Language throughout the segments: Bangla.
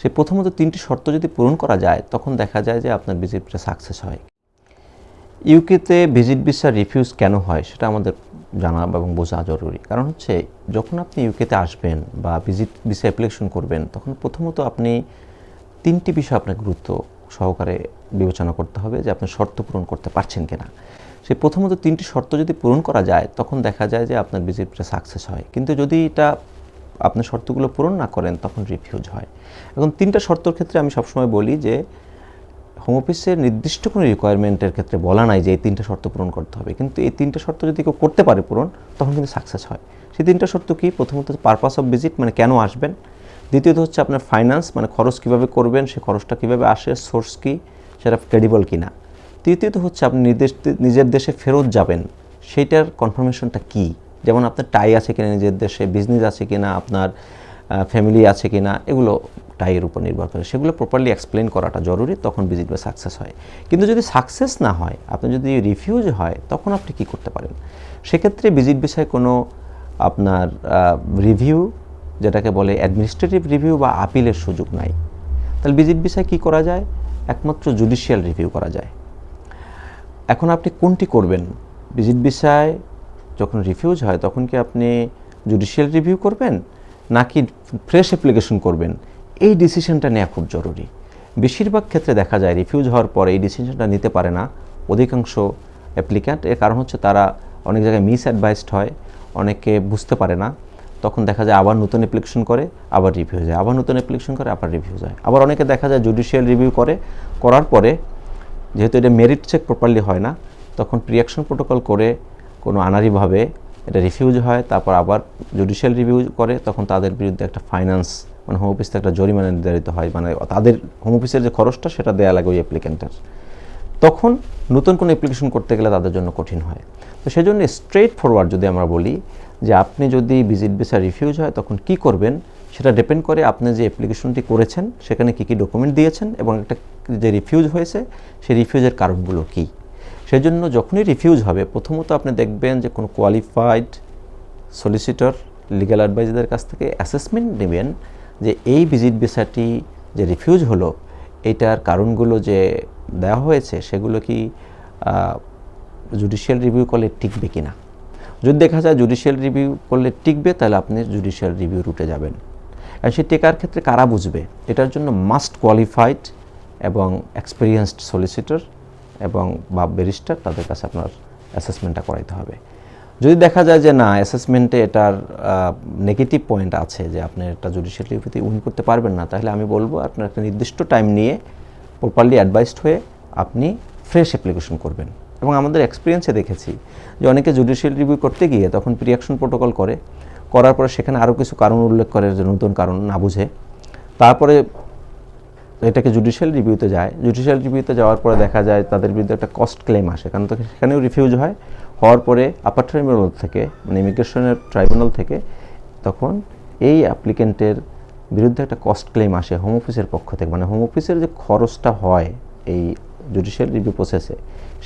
সেই প্রথমত তিনটি শর্ত যদি পূরণ করা যায়, তখন দেখা যায় যে আপনার ভিজিটটা সাকসেস হয়। ইউকেতে ভিজিট ভিসা রিফিউজ কেন হয়, সেটা আমাদের জানা এবং বোঝা জরুরি। কারণ হচ্ছে, যখন আপনি ইউকেতে আসবেন বা ভিজিট ভিসা অ্যাপ্লিকেশন করবেন, তখন প্রথমত আপনি তিনটি বিষয় আপনার গুরুত্ব সহকারে বিবেচনা করতে হবে যে আপনি শর্ত পূরণ করতে পারছেন কিনা। সেই প্রথমত তিনটি শর্ত যদি পূরণ করা যায়, তখন দেখা যায় যে আপনার ভিজিটটা সাকসেস হয়। কিন্তু যদি এটা আপনি শর্তগুলো পূরণ না করেন, তখন রিফিউজ হয়। এখন তিনটা শর্তর ক্ষেত্রে আমি সবসময় বলি যে হোম অফিসের নির্দিষ্ট কোনো রিকোয়ারমেন্টের ক্ষেত্রে বলা নাই যে এই তিনটা শর্ত পূরণ করতে হবে। কিন্তু এই তিনটা শর্ত যদি কেউ করতে পারে পূরণ, তখন কিন্তু সাকসেস হয়। সেই তিনটা শর্ত কি? প্রথমত পারপাস অফ ভিজিট মানে কেন আসবেন? দ্বিতীয়ত হচ্ছে আপনার ফাইন্যান্স মানে খরচ কীভাবে করবেন, সে খরচটা কীভাবে আসে সোর্স কী, সেটা ক্রেডিবল কিনা? তৃতীয়ত হচ্ছে আপনি নিজের দেশে ফেরত যাবেন সেইটার কনফার্মেশনটা কী? যেমন আপনার টাই আছে কিনা, নিজের দেশে বিজনেস আছে কিনা, আপনার ফ্যামিলি আছে কিনা, এগুলো টাইয়ের উপর নির্ভর করে। সেগুলো প্রপারলি এক্সপ্লেন করাটা জরুরি, তখন ভিজিট বা সাকসেস হয়। কিন্তু যদি সাকসেস না হয়, আপনি যদি রিফিউজ হয়, তখন আপনি কি করতে পারেন? সেক্ষেত্রে ভিজিট বিষয়ে কোনো আপনার রিভিউ যেটাকে বলে অ্যাডমিনিস্ট্রেটিভ রিভিউ বা আপিলের সুযোগ নাই। তাহলে ভিজিট বিষয়ে কী করা যায়? একমাত্র জুডিশিয়াল রিভিউ করা যায়। এখন আপনি কোনটি করবেন? ভিজিট বিষয় যখন রিফিউজ হয়, তখন কি আপনি জুডিশিয়াল রিভিউ করবেন? নাকি ফ্রেশ অ্যাপ্লিকেশন করবেন? এই ডিসিশনটা নেওয়া খুব জরুরি। বেশিরভাগ ক্ষেত্রে দেখা যায় রিফিউজ হওয়ার পরে এই ডিসিশনটা নিতে পারে না। অধিকাংশ অ্যাপ্লিক্যান্ট এর কারণ হচ্ছে তারা অনেক জায়গায় মিস অ্যাডভাইসড হয়, অনেকে বুঝতে পারে না। তখন দেখা যায় আবার নতুন অ্যাপ্লিকেশন করে, আবার রিভিউ যায় আবার নতুন অ্যাপ্লিকেশন করে, আবার রিভিউ যায় আবার অনেকে দেখা যায় জুডিশিয়াল রিভিউ করে, করার পরে যেহেতু এটা মেরিট চেক প্রপারলি হয় না, তখন প্রিয়াকশন প্রোটোকল করে কোনো আনারিভাবে এটা রিফিউজ হয়, তারপর আবার জুডিশিয়াল রিভিউ করে, তখন তাদের বিরুদ্ধে একটা ফাইন্যান্স মানে হোম অফিস একটা জরিমানা নির্ধারিত হয়। মানে তাদের হোম অফিসের যে খরচটা, সেটা দেওয়া লাগে ওই অ্যাপ্লিকেন্টের তখন নতুন কোনো অ্যাপ্লিকেশন করতে গেলে তাদের জন্য কঠিন হয়। তো সেই জন্য স্ট্রেট ফরওয়ার্ড যদি আমরা বলি যে আপনি যদি ভিজিট ভিসা রিফিউজ হয়, তখন কি করবেন? সেটা ডিপেন্ড করে আপনি যে অ্যাপ্লিকেশনটি করেছেন, সেখানে কী কী ডকুমেন্ট দিয়েছেন এবং একটা যে রিফিউজ হয়েছে, সেই রিফিউজের কারণগুলো কী? সেই জন্য যখনই রিফিউজ হবে, প্রথমত আপনি দেখবেন যে কোনো কোয়ালিফাইড সলিসিটর লিগ্যাল অ্যাডভাইজারদের কাছ থেকে অ্যাসেসমেন্ট নেবেন যে এই ভিজিট ভিসাটি যে রিফিউজ হলো, এটার কারণগুলো যে দেওয়া হয়েছে, সেগুলো কি জুডিশিয়াল রিভিউ করলে টিকবে কি না যদি দেখা যায় জুডিশিয়াল রিভিউ করলে টিকবে, তাহলে আপনি জুডিশিয়াল রিভিউ রুটে যাবেন। আর সেই টেকার ক্ষেত্রে কারা বুঝবে? এটার জন্য মাস্ট কোয়ালিফাইড এবং এক্সপিরিয়েন্সড সলিসিটর এবং বা ব্যারিস্টার তাদের কাছে আপনার অ্যাসেসমেন্টটা করাইতে হবে। যদি দেখা যায় যে না অ্যাসেসমেন্টে এটার নেগেটিভ পয়েন্ট আছে যে আপনি এটা জুডিশিয়াল রিভিউতে উইন করতে পারবেন না, তাহলে আমি বলব আপনার একটা নির্দিষ্ট টাইম নিয়ে প্রপারলি অ্যাডভাইসড হয়ে আপনি ফ্রেশ অ্যাপ্লিকেশন করবেন। এবং আমাদের এক্সপিরিয়েন্সে দেখেছি যে অনেকে জুডিশিয়াল রিভিউ করতে গিয়ে তখন প্রিয়াকশন প্রোটোকল করে, করার পরে সেখানে আরও কিছু কারণ উল্লেখ করে যে নতুন কারণ না বুঝে। তারপরে এটাকে জুডিশিয়াল রিভিউতে যায়। জুডিশিয়াল রিভিউতে যাওয়ার পরে দেখা যায় তাদের বিরুদ্ধে একটা কস্ট ক্লেম আসে। কারণ তো সেখানেও রিফিউজ হয়। হওয়ার পরে আপার ট্রাইব্যুনাল থেকে মানে ইমিগ্রেশনের ট্রাইব্যুনাল থেকে তখন এই অ্যাপ্লিকেন্টের বিরুদ্ধে একটা কস্ট ক্লেম আসে হোম অফিসের পক্ষ থেকে। মানে হোম অফিসের যে খরচটা হয় এই জুডিশিয়াল রিভিউ প্রসেসে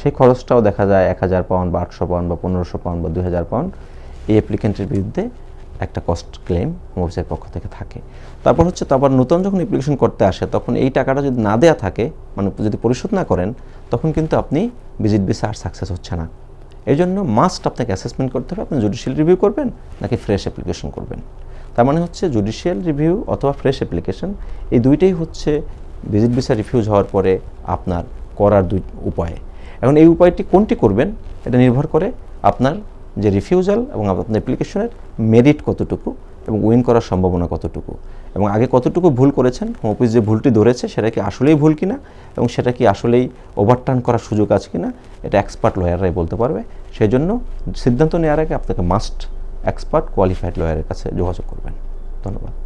সেই খরচটাও দেখা যায় এক হাজার পাউন্ড বা আটশো পাউন্ড বা পনেরোশো পাউন্ড বা দুই হাজার পাউন্ড এই অ্যাপ্লিকেন্টের বিরুদ্ধে একটা কস্ট ক্লেম হোম অফিসের পক্ষ থেকে থাকে। তারপর হচ্ছে তারপর নতুন যখন অ্যাপ্লিকেশন করতে আসে, তখন এই টাকাটা যদি না দেয়া থাকে মানে যদি পরিশোধ না করেন, তখন কিন্তু আপনি ভিজিট ভিসা আর সাকসেস হচ্ছে না। এই জন্য মাস্ট আপনাকে অ্যাসেসমেন্ট করতে হবে, আপনি জুডিশিয়াল রিভিউ করবেন, নাকি ফ্রেশ অ্যাপ্লিকেশন করবেন। তার মানে হচ্ছে জুডিশিয়াল রিভিউ অথবা ফ্রেশ অ্যাপ্লিকেশন এই দুইটাই হচ্ছে ভিজিট ভিসা রিফিউজ হওয়ার পরে আপনার করার দুই উপায়। এখন এই উপায়টি কোনটি করবেন, এটা নির্ভর করে আপনার যে রিফিউজাল এবং আপনার অ্যাপ্লিকেশনের মেরিট কতটুকু এবং উইন করার সম্ভাবনা কতটুকু এবং আগে কতটুকু ভুল করেছেন হোম অফিস যে ভুলটি ধরেছে সেটা কি আসলেই ভুল কিনা এবং সেটা কি আসলেই ওভারটার্ন করার সুযোগ আছে কিনা, এটা এক্সপার্ট লয়াররাই বলতে পারবে। সেই জন্য সিদ্ধান্ত নেওয়ার আগে আপনাকে মাস্ট এক্সপার্ট কোয়ালিফাইড লয়ারের কাছে যোগাযোগ করবেন। ধন্যবাদ।